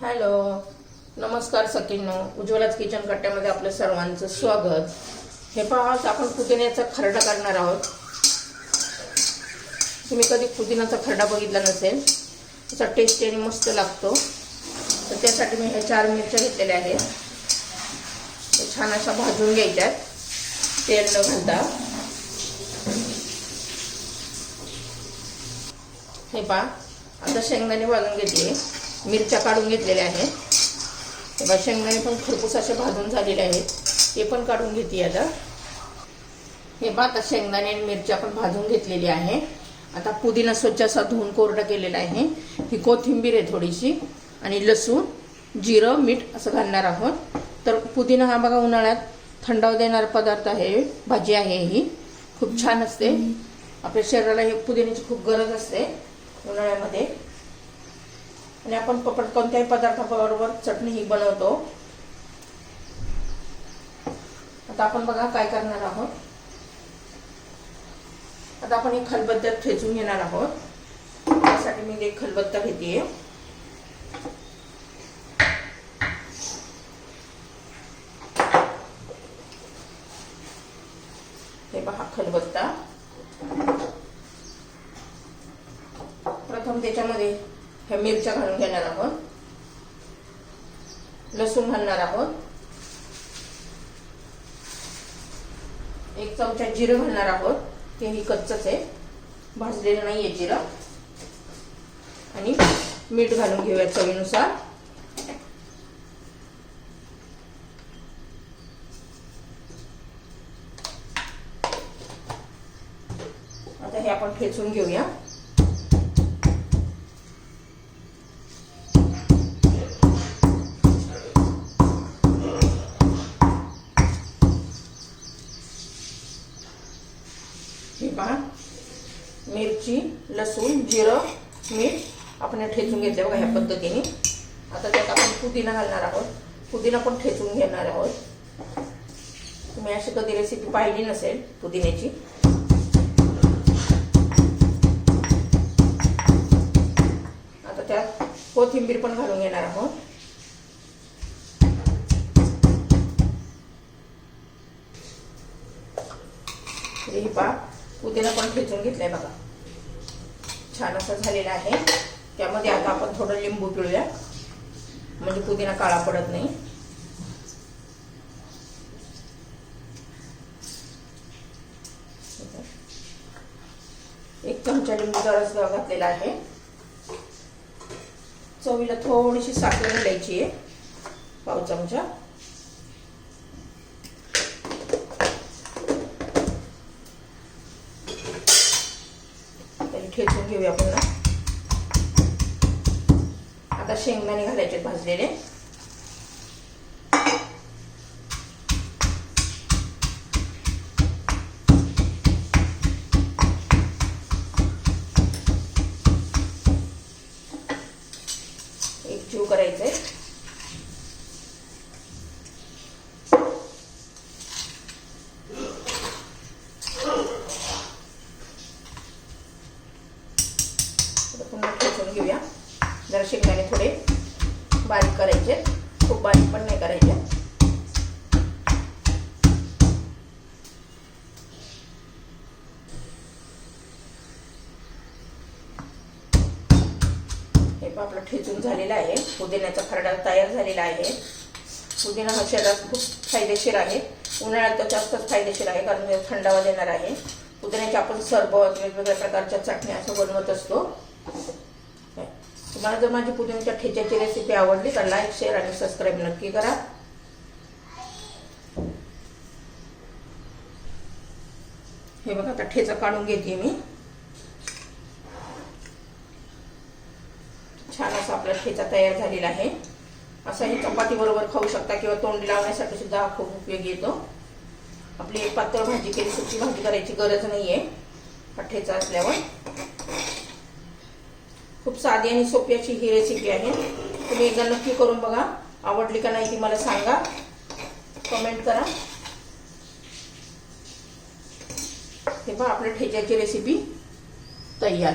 Hello. नमस्कार सकिनो उज्ज्वलाच kitchen कट्ट्यामध्ये आपलं सर्वांचं स्वागत. हे पहा आपण पुदिन्याचा खरडा करणार आहोत. तुम्ही कधी पुदिन्याचा खरडा बघितला नसेल त्याचा टेस्ट आणि मस्त लागतो. तर त्यासाठी मी ह्या चार मिरच्या घेतलेल्या आहेत. छान अशा भाजून घ्यायच्यात. तेल न घालता. हे पहा आता शेंगदाणे भाजून घेतले मिरच्या काढून घेतलेल्या आहेत. तेव्हा शेंगदाणे पण खरपूस असे भाजून झालेले आहेत. ते पण काढून घेते आता. हे बा आता शेंगदाणे आणि मिरच्या पण भाजून घेतलेली आहे. आता पुदिना स्वच्छ असा धुवून कोरडा केलेला आहे. ही कोथिंबीर आहे थोडीशी. आणि लसूण जिरं मीठ असं घालणार आहोत. तर पुदिना हा बघा उन्हाळ्यात थंडाव देणारा पदार्थ आहे. भाजी आहे ही. खूप छान असते. आपल्या शरीराला हे पुदिन्याची खूप गरज असते उन्हाळ्यामध्ये. आणि आपण पपड कोणत्याही पदार्थाबरोबर चटणी ही बनवतो. आता आपण बघा काय करणार आहोत. आता आपण एक खलबत्त्यात ठेचून घेणार आहोत. त्यासाठी मी एक खलबत्ता घेते हे पहा खलबत्ता. प्रथम त्याच्यामध्ये ह्या मिरच्या घालून घेणार आहोत. लसूण घालणार आहोत. एक चमचा जिरं घालणार आहोत. तेही कच्चच आहे. भाजलेलं नाही आहे जिरं. आणि मीठ घालून घेऊया चवीनुसार. आता हे आपण ठेचून घेऊया. मिरची लसूण जिरं मीठ आपण ठेचून घेतले बघा ह्या पद्धतीने. आता त्यात आपण पुदिना घालणार आहोत. पुदिना पण ठेचून घेणार आहोत. तुम्ही अशी कधी रेसिपी पाहिली नसेल पुदिन्याची. आता त्यात कोथिंबीर पण घालून घेणार आहोत. हे पा पुदिना पण ठेचून घेतलाय बघा. छान असं झालेला आहे. त्यामध्ये आता आपण थोडं लिंबू पिळूया. म्हणजे पुदिना काळा पडत नाही. एक चमचा लिंबूचा रस घातलेला आहे. चवीला थोडीशी साखर घालायची आहे. पाव चमचा तरी ठेचून घेऊया पुन्हा. आता शेंगदाणे घालायचे भाजलेले. एक जीव करायचंय. आहे ठेचून घेऊया. जरा शेंगदाणे थोडे बारीक करायचे. खूप बारीक पण नाही करायचे. हे पण आपलं ठेचून झालेलं आहे. पुदिन्याचा खरडा तयार झालेला आहे. पुदिना हा शरीरात खूप फायदेशीर आहे. उन्हाळ्यात तर जास्तच फायदेशीर आहे कारण थंडावा देणार आहे. पुदिन्याचे आपण सरबत वेगवेगळ्या प्रकारच्या चटण्या असं बनवत असतो. तुम्हाला जर माझी पुदिन्याच्या ठेच्याची रेसिपी आवडली तर लाईक शेअर आणि सबस्क्राईब नक्की करा. हे बघा आता ठेचा काढून घेते मी. छान असा आपला ठेचा तयार झालेला आहे. असा हे चपाती बरोबर खाऊ शकता किंवा तोंडी लावण्यासाठी सुद्धा हा खूप उपयोगी येतो. आपली एक पातळ भाजी केली सुकी भाजी करायची गरज नाहीये. हा ठेचा असल्यावर. खूप साधी आणि सोपी अशी ही रेसिपी आहे. तुम्ही एकदा नक्की करून बघा. आवडली का नाही ती मला सांगा. कमेंट करा. हे पहा आपल्या ठेच्याची रेसिपी तयार.